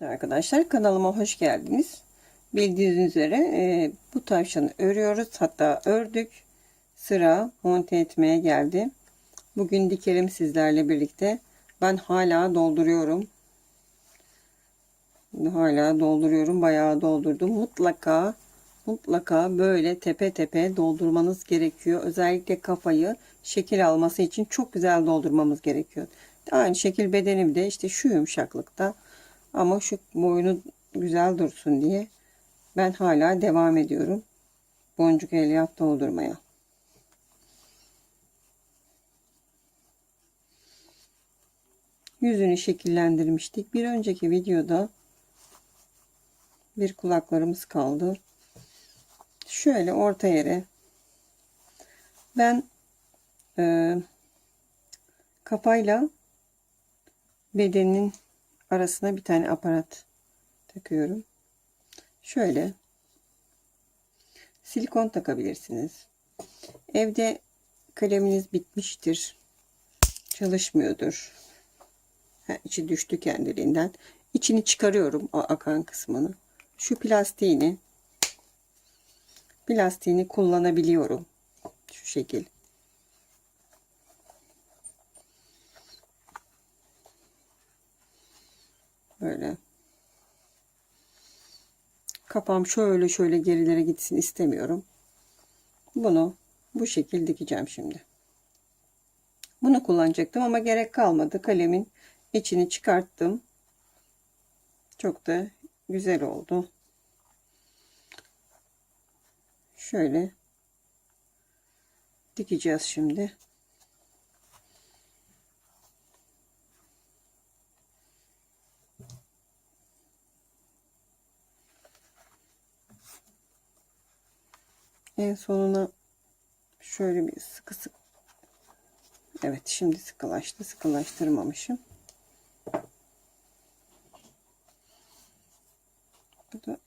Arkadaşlar kanalıma hoş geldiniz. Bildiğiniz üzere e, bu tavşanı örüyoruz. Hatta ördük. Sıra monte etmeye geldi. Bugün dikelim sizlerle birlikte. Ben hala dolduruyorum. Hala dolduruyorum. Bayağı doldurdum. Mutlaka mutlaka böyle tepe tepe doldurmanız gerekiyor. Özellikle kafayı şekil alması için çok güzel doldurmamız gerekiyor. Aynı şekil bedenim de işte şu yumuşaklıkta. Ama şu boynu güzel dursun diye ben hala devam ediyorum. Boncuk elyaf doldurmaya. Yüzünü şekillendirmiştik. Bir önceki videoda bir kulaklarımız kaldı. Şöyle orta yere ben e, kafayla bedenin arasına bir tane aparat takıyorum. Şöyle silikon takabilirsiniz. Evde kaleminiz bitmiştir. Çalışmıyordur. Ha, içi düştü kendiliğinden. İçini çıkarıyorum o akan kısmını. Şu plastiğini plastiğini kullanabiliyorum. Şu şekil. Böyle. Kafam şöyle şöyle gerilere gitsin istemiyorum. Bunu bu şekil dikeceğim şimdi. Bunu kullanacaktım ama gerek kalmadı. Kalemin içini çıkarttım. Çok da güzel oldu. Şöyle dikeceğiz şimdi. En sonuna şöyle bir sıkı sık. Evet şimdi sıkılaştı. Sıkılaştırmamışım. Bu da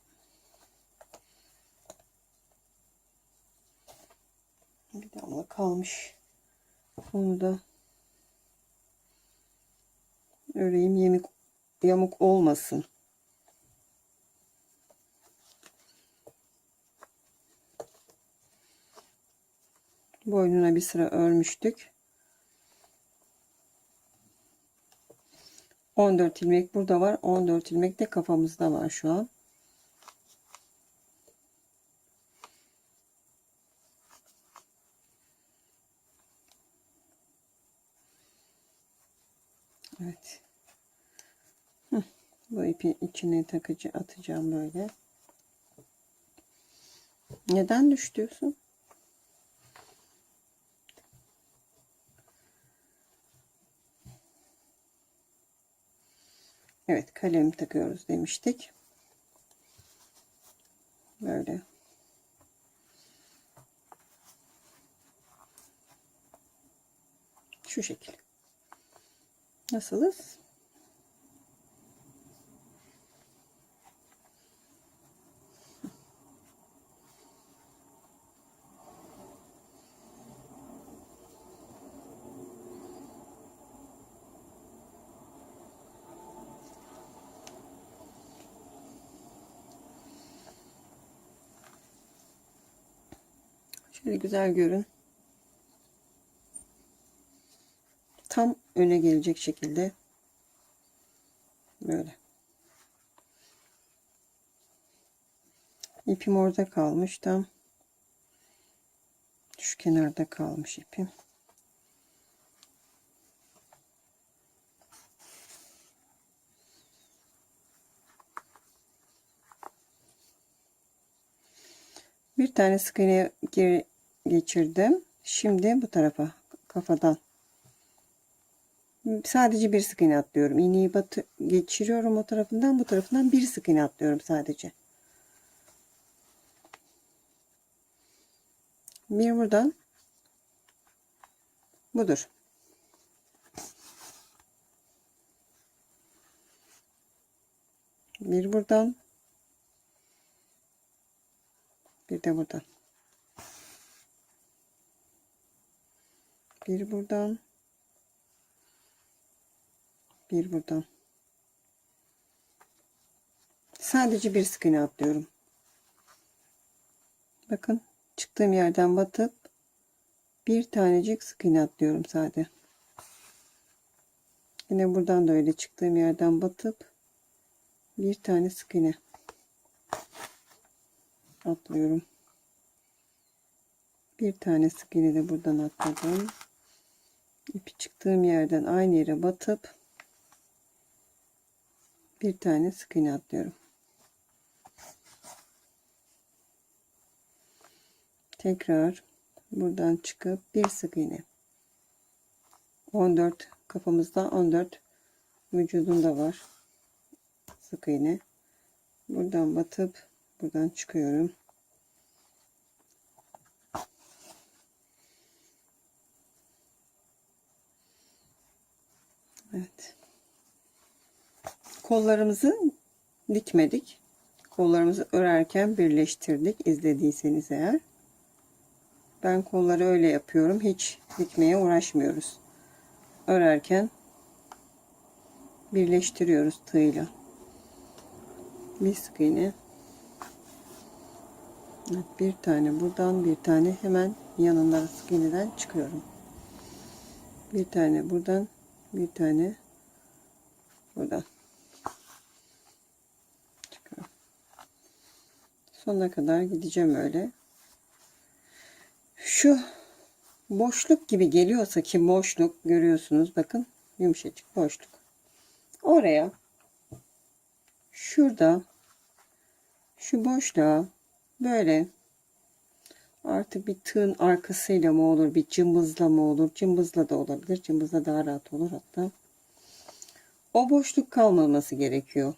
bir damla kalmış. Onu da öreyim yamuk yamuk olmasın. Boynuna bir sıra örmüştük. 14 ilmek burada var. 14 ilmek de kafamızda var şu an. Evet. Bu ipin içine takıcı atacağım böyle. Neden düştüyorsun? Evet kalem takıyoruz demiştik. Böyle. Şu şekil. Nasılız? Şöyle güzel görün. Tam öne gelecek şekilde böyle. İpim orada kalmış tam. Şu kenarda kalmış ipim. Bir tane sık iğne geçirdim. Şimdi bu tarafa kafadan sadece bir sık iğne atlıyorum. İğneyi batı geçiriyorum o tarafından bu tarafından bir sık iğne atlıyorum sadece. Bir buradan budur. Bir buradan bir de buradan. Bir buradan. Bir buradan. sadece bir sık iğne atlıyorum. Bakın çıktığım yerden batıp bir tanecik sık iğne atlıyorum sadece. Yine buradan da öyle çıktığım yerden batıp bir tane sık iğne atlıyorum. Bir tane sık iğne de buradan atladım. İpi çıktığım yerden aynı yere batıp bir tane sık iğne atlıyorum. Tekrar buradan çıkıp bir sık iğne. 14 kafamızda 14 vücudunda var. Sık iğne. Buradan batıp buradan çıkıyorum. Evet. Kollarımızı dikmedik. Kollarımızı örerken birleştirdik izlediyseniz eğer. Ben kolları öyle yapıyorum. Hiç dikmeye uğraşmıyoruz. Örerken birleştiriyoruz tığıyla. Bir sık iğne. Evet, bir tane buradan bir tane hemen yanından sık iğneden çıkıyorum. Bir tane buradan bir tane buradan çıkıyorum. Sonuna kadar gideceğim öyle. Şu boşluk gibi geliyorsa ki boşluk görüyorsunuz bakın yumuşacık boşluk. Oraya şurada şu boşluğa böyle artık bir tığın arkasıyla mı olur bir cımbızla mı olur? Cımbızla da olabilir cımbızla daha rahat olur. Hatta o boşluk kalmaması gerekiyor.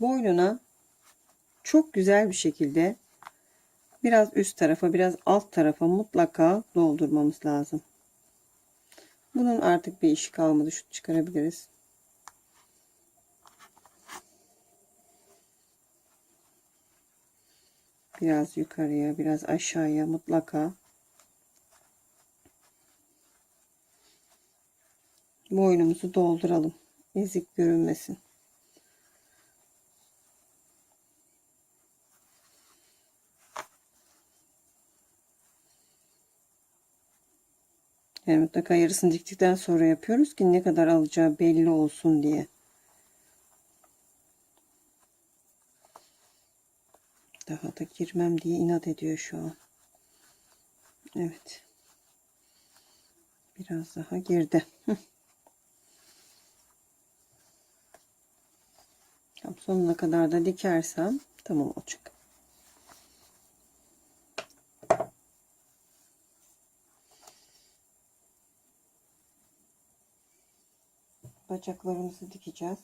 Boynuna çok güzel bir şekilde biraz üst tarafa biraz alt tarafa mutlaka doldurmamız lazım. Bunun artık bir işi kalmadı. Şu çıkarabiliriz biraz yukarıya biraz aşağıya mutlaka. Boynumuzu dolduralım. Ezik görünmesin. Yani mutlaka yarısını diktikten sonra yapıyoruz ki ne kadar alacağı belli olsun diye Daha da girmem diye inat ediyor şu an. Evet. Biraz daha girdi. Tam sonuna kadar da dikersem tamam olacak. Bacaklarımızı dikeceğiz.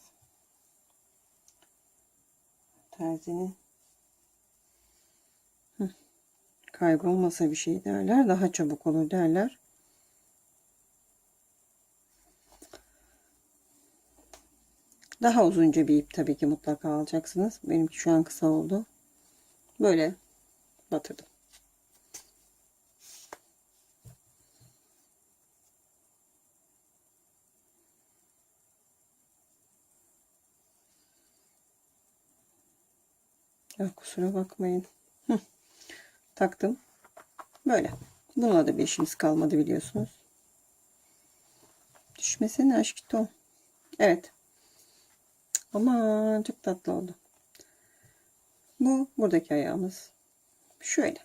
Terzinin kaybolmasa bir şey derler. Daha çabuk olur derler. Daha uzunca bir ip tabii ki mutlaka alacaksınız. Benimki şu an kısa oldu. Böyle batırdım. Ya kusura bakmayın. Hı taktım. Böyle. Bununla da bir işimiz kalmadı biliyorsunuz. Düşmesene aşkito. Evet. Aman çok tatlı oldu. Bu buradaki ayağımız. Şöyle.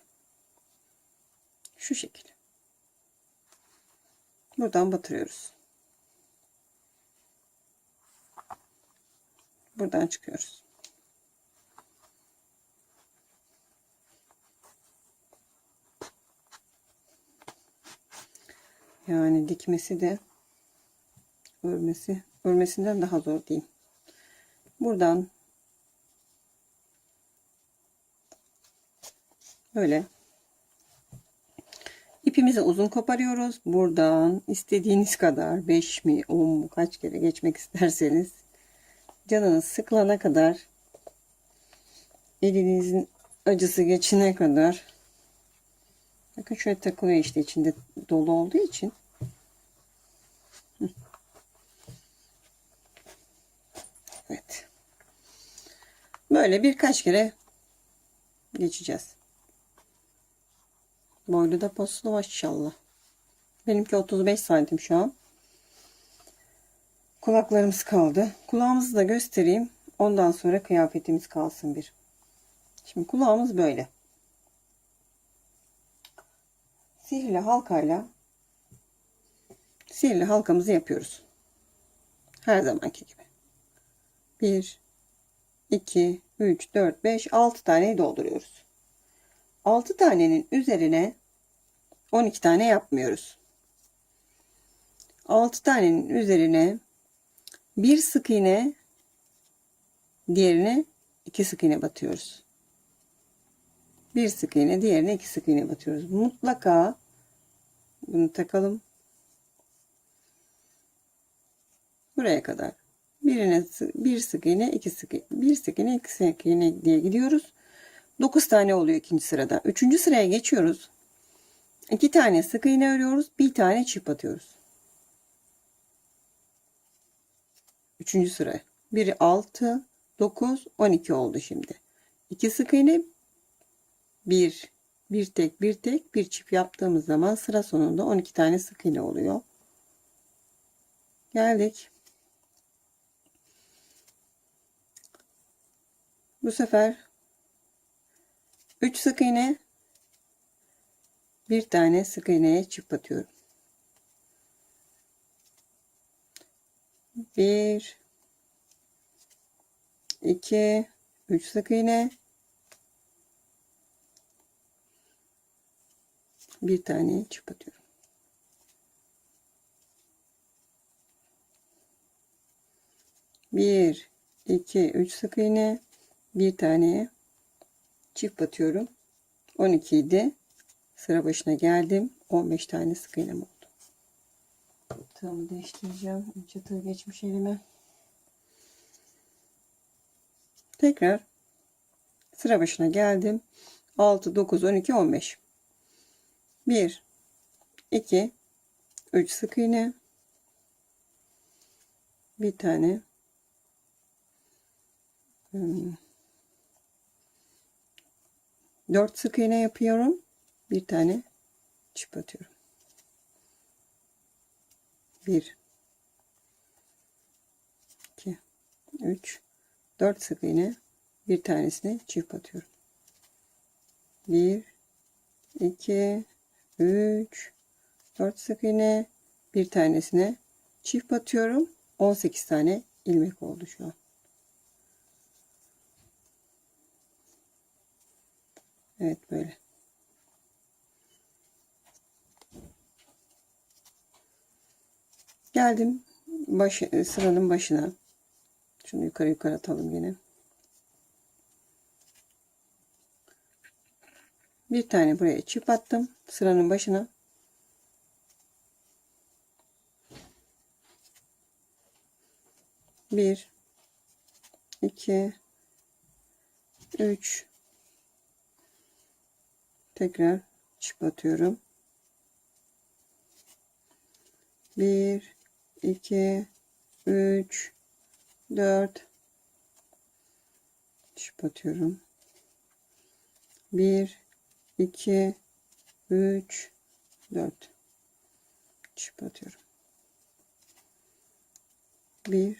Şu şekilde. Buradan batırıyoruz. Buradan çıkıyoruz. Yani dikmesi de örmesi örmesinden daha zor diyeyim. Buradan böyle ipimizi uzun koparıyoruz. Buradan istediğiniz kadar 5 mi 10 mu kaç kere geçmek isterseniz canınız sıkılana kadar elinizin acısı geçine kadar Bakın şöyle takılıyor işte içinde dolu olduğu için. Evet. Böyle birkaç kere geçeceğiz. Boylu da poslu maşallah. Benimki 35 santim şu an. Kulaklarımız kaldı. Kulağımızı da göstereyim. Ondan sonra kıyafetimiz kalsın bir. Şimdi kulağımız böyle. Sihirli halkayla sihirli halkamızı yapıyoruz. Her zamanki gibi. 1 2 3 4 5 6 taneyi dolduruyoruz. 6 tanenin üzerine 12 tane yapmıyoruz. 6 tanenin üzerine bir sık iğne diğerine iki sık iğne batıyoruz. Bir sık iğne diğerine iki sık iğne batıyoruz. Mutlaka bunu takalım. Buraya kadar. Birine bir sık iğne, iki sık iğne, bir sık iğne, iki sık iğne diye gidiyoruz. 9 tane oluyor ikinci sırada. Üçüncü sıraya geçiyoruz. İki tane sık iğne örüyoruz. Bir tane çift atıyoruz. Üçüncü sıra. Biri 6, 9, 12 oldu şimdi. İki sık iğne, bir, bir tek, bir tek, bir çift yaptığımız zaman sıra sonunda 12 tane sık iğne oluyor. Geldik. Bu sefer 3 sık iğne, bir tane sık iğneye çift batıyorum. Bir, iki, üç sık iğne, bir tane çift batıyorum. Bir, iki, üç sık iğne, bir tane çift batıyorum. 12 idi. Sıra başına geldim. 15 tane sık iğnem oldu. Tığımı değiştireceğim. Önce tığ geçmiş elime. Tekrar sıra başına geldim. 6, 9, 12, 15. 1, 2, 3 sık iğne. Bir tane. Hmm. 4 sık iğne yapıyorum. Bir tane çift atıyorum. 1 2 3 4 sık iğne bir tanesini çift atıyorum. 1 2 3 4 sık iğne bir tanesine çift batıyorum. 18 tane ilmek oldu şu an. Evet böyle. Geldim baş, sıranın başına. Şunu yukarı yukarı atalım yine. Bir tane buraya çift attım. Sıranın başına. Bir, iki, üç, tekrar çift atıyorum. 1 2 3 4 çift atıyorum. 1 2 3 4 çift atıyorum. 1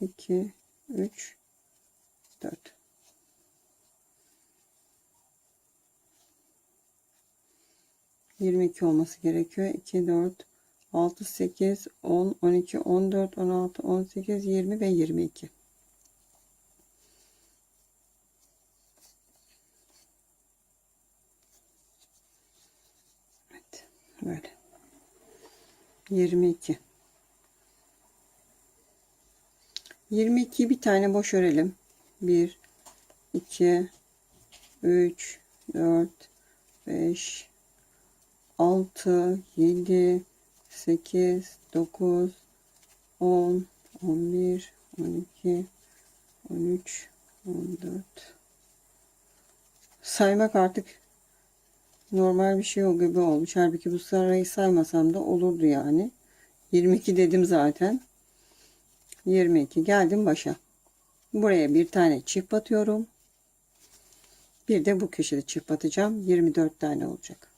2 3 4 22 olması gerekiyor. 2, 4, 6, 8, 10, 12, 14, 16, 18, 20 ve 22. Evet. Böyle. 22. 22 bir tane boş örelim. 1, 2, 3, 4, 5, 6, 7, 8, 9, 10, 11, 12, 13, 14. Saymak artık normal bir şey o gibi olmuş. Halbuki bu sırayı saymasam da olurdu yani. 22 dedim zaten. 22 geldim başa. Buraya bir tane çift batıyorum. Bir de bu köşede çift batacağım. 24 tane olacak.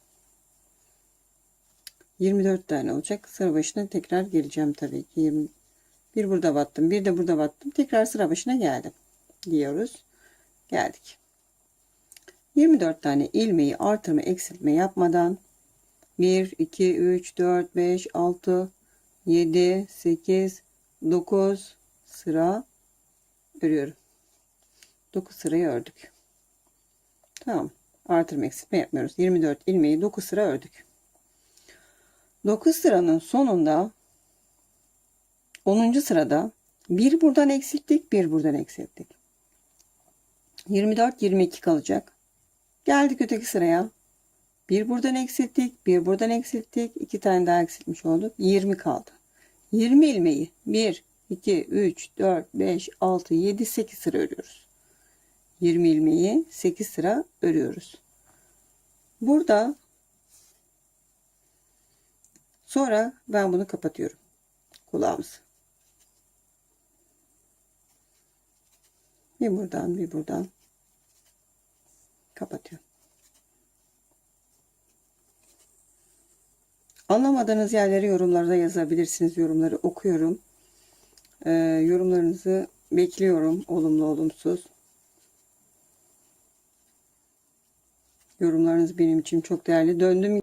24 tane olacak. Sıra başına tekrar geleceğim tabii ki. 20, bir burada battım. Bir de burada battım. Tekrar sıra başına geldim. Diyoruz. Geldik. 24 tane ilmeği artırma eksiltme yapmadan 1, 2, 3, 4, 5, 6, 7, 8, 9 sıra örüyorum. 9 sırayı ördük. Tamam. Artırma eksiltme yapmıyoruz. 24 ilmeği 9 sıra ördük. 9 sıranın sonunda 10. sırada bir buradan eksilttik, bir buradan eksilttik. 24 22 kalacak. Geldik öteki sıraya. Bir buradan eksilttik, bir buradan eksilttik, iki tane daha eksiltmiş olduk. 20 kaldı. 20 ilmeği 1 2 3 4 5 6 7 8 sıra örüyoruz. 20 ilmeği 8 sıra örüyoruz. Burada sonra ben bunu kapatıyorum. Kulağımızı. Bir buradan bir buradan kapatıyorum. Anlamadığınız yerleri yorumlarda yazabilirsiniz. Yorumları okuyorum. Ee, yorumlarınızı bekliyorum. Olumlu olumsuz. Yorumlarınız benim için çok değerli. Döndüm